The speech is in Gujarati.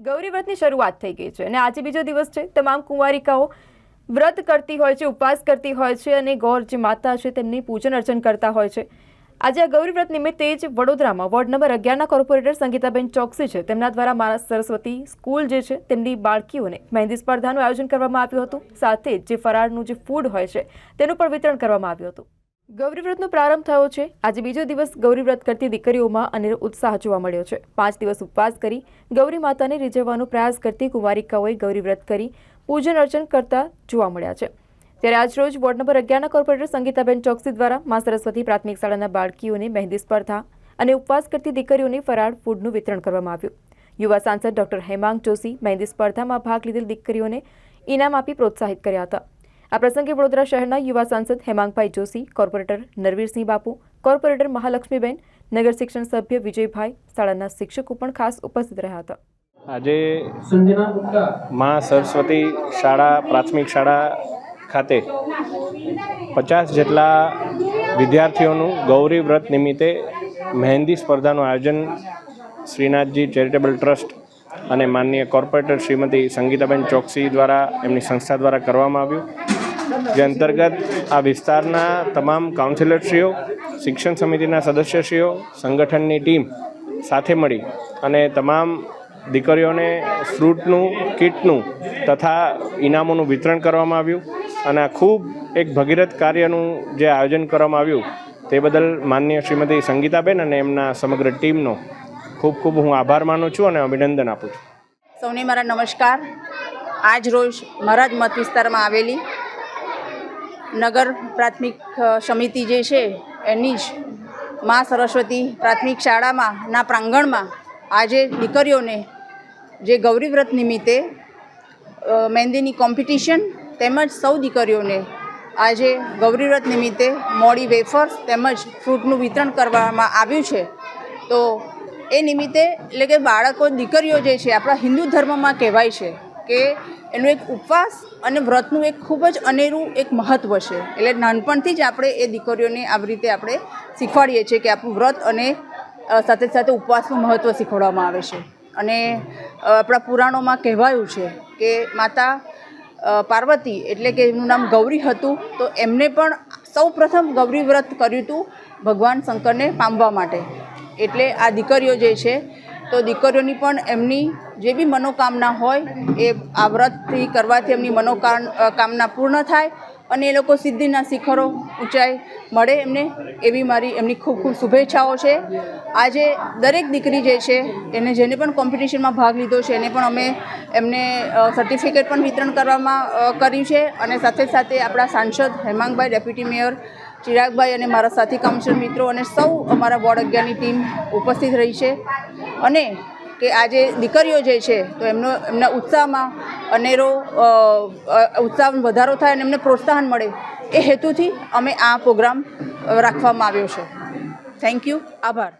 ગૌરી વ્રતની શરૂઆત થઈ ગઈ છે અને આજે બીજો દિવસ છે. તમામ કુંવારિકાઓ વ્રત કરતી હોય છે, ઉપવાસ કરતી હોય છે અને ગૌર જે માતા છે તેમની પૂજન અર્ચન કરતા હોય છે. આજે આ ગૌરી વ્રત નિમિત્તે જ વડોદરામાં વોર્ડ નંબર અગિયારના કોર્પોરેટર સંગીતાબેન ચોકસી છે. તેમના દ્વારા મારા સરસ્વતી સ્કૂલ જે છે તેમની બાળકીઓને મહેંદી સ્પર્ધાનું આયોજન કરવામાં આવ્યું હતું. સાથે જે ફરાળનું જે ફૂડ હોય છે તેનું પણ વિતરણ કરવામાં આવ્યું હતું. ગૌરી વ્રતનો પ્રારંભ થયો છે. આજે બીજો દિવસ ગૌરીવ્રત કરતી દીકરીઓમાં અનેરો ઉત્સાહ જોવા મળ્યો છે. પાંચ દિવસ ઉપવાસ કરી ગૌરી માતાને રીઝવવાનો પ્રયાસ કરતી કુંવારિકાઓએ ગૌરીવ્રત કરી પૂજન અર્ચન કરતા જોવા મળ્યા છે. ત્યારે આજરોજ વોર્ડ નંબર અગિયારના કોર્પોરેટર સંગીતાબેન ચોકસી દ્વારા મા સરસ્વતી પ્રાથમિક શાળાના બાળકીઓને મહેંદી સ્પર્ધા અને ઉપવાસ કરતી દીકરીઓને ફરાળ ફૂડનું વિતરણ કરવામાં આવ્યું. યુવા સાંસદ ડોક્ટર હેમાંગ જોશી મહેંદી સ્પર્ધામાં ભાગ લીધેલ દીકરીઓને ઇનામ આપી પ્રોત્સાહિત કર્યા હતા. આ પ્રસંગે વડોદરા શહેરના યુવા સાંસદ હેમાંગભાઈ જોશી કોર્પોરેટર નરવીરસિંહ બાપુ કોર્પોરેટર મહાલક્ષ્મીબેન નગર શિક્ષણ સભ્ય વિજયભાઈ શાળાના શિક્ષકો પણ ખાસ ઉપસ્થિત રહ્યા હતા. આજે મા માં સરસ્વતી શાળા પ્રાથમિક શાળા ખાતે પચાસ જેટલા વિદ્યાર્થીઓનું ગૌરી વ્રત નિમિત્તે મહેંદી સ્પર્ધાનું આયોજન શ્રીનાથજી ચેરિટેબલ ટ્રસ્ટ અને માનનીય કોર્પોરેટર શ્રીમતી સંગીતાબેન ચોકસી દ્વારા એમની સંસ્થા દ્વારા કરવામાં આવ્યું. જે અંતર્ગત આ વિસ્તારના તમામ કાઉન્સિલરશ્રીઓ, શિક્ષણ સમિતિના સદસ્યશ્રીઓ, સંગઠનની ટીમ સાથે મળી અને તમામ દીકરીઓને ફ્રૂટનું, કીટનું તથા ઇનામોનું વિતરણ કરવામાં આવ્યું અને આ ખૂબ એક ભગીરથ કાર્યનું જે આયોજન કરવામાં આવ્યું તે બદલ માનનીય શ્રીમતી સંગીતાબેન અને એમના સમગ્ર ટીમનો ખૂબ ખૂબ હું આભાર માનું છું અને અભિનંદન આપું છું. સૌને મારા નમસ્કાર. આજ રોજ મારા જ મત વિસ્તારમાં આવેલી નગર પ્રાથમિક સમિતિ જે છે, એની જ મા સરસ્વતી પ્રાથમિક શાળામાં, ના પ્રાંગણમાં આજે દીકરીઓને જે ગૌરીવ્રત નિમિત્તે મહેંદીની કોમ્પિટિશન તેમજ સૌ દીકરીઓને આજે ગૌરીવ્રત નિમિત્તે મોડી વેફર્સ તેમજ ફ્રૂટનું વિતરણ કરવામાં આવ્યું છે. તો એ નિમિત્તે એટલે કે બાળકો, દીકરીઓ જે છે, આપણા હિન્દુ ધર્મમાં કહેવાય છે કે એનું એક ઉપવાસ અને વ્રતનું એક ખૂબ જ અનેરું એક મહત્ત્વ છે. એટલે નાનપણથી જ આપણે એ દીકરીઓને આવી રીતે આપણે શીખવાડીએ છીએ કે આપણું વ્રત અને સાથે સાથે ઉપવાસનું મહત્ત્વ શીખવાડવામાં આવે છે. અને આપણા પુરાણોમાં કહેવાયું છે કે માતા પાર્વતી એટલે કે એમનું નામ ગૌરી હતું, તો એમને પણ સૌ પ્રથમ ગૌરી વ્રત કર્યું હતું ભગવાન શંકરને પામવા માટે. એટલે આ દીકરીઓ જે છે તો દીકરીઓની પણ એમની જે બી મનોકામના હોય એ આ વ્રતથી કરવાથી એમની મનોકામ કામના પૂર્ણ થાય અને એ લોકો સિદ્ધિના શિખરો ઊંચાઈ મળે એમને. એવી મારી એમની ખૂબ ખૂબ શુભેચ્છાઓ છે. આજે દરેક દીકરી જે છે એને જેને પણ કોમ્પિટિશનમાં ભાગ લીધો છે એને પણ અમે એમને સર્ટિફિકેટ પણ વિતરણ કરવામાં કર્યું છે અને સાથે સાથે આપણા સાંસદ હેમાંગભાઈ ડેપ્યુટી મેયર ચિરાગભાઈ અને મારા સાથી કાઉન્સિલર મિત્રો અને સૌ અમારા વોર્ડ અગિયારની ટીમ ઉપસ્થિત રહી છે. અને કે આજે દીકરીઓ જે છે, તો એમનો, એમના ઉત્સાહમાં અનેરો ઉત્સાહમાં વધારો થાય અને એમને પ્રોત્સાહન મળે એ હેતુથી અમે આ પ્રોગ્રામ રાખવામાં આવ્યો છે. થેન્ક યુ આભાર.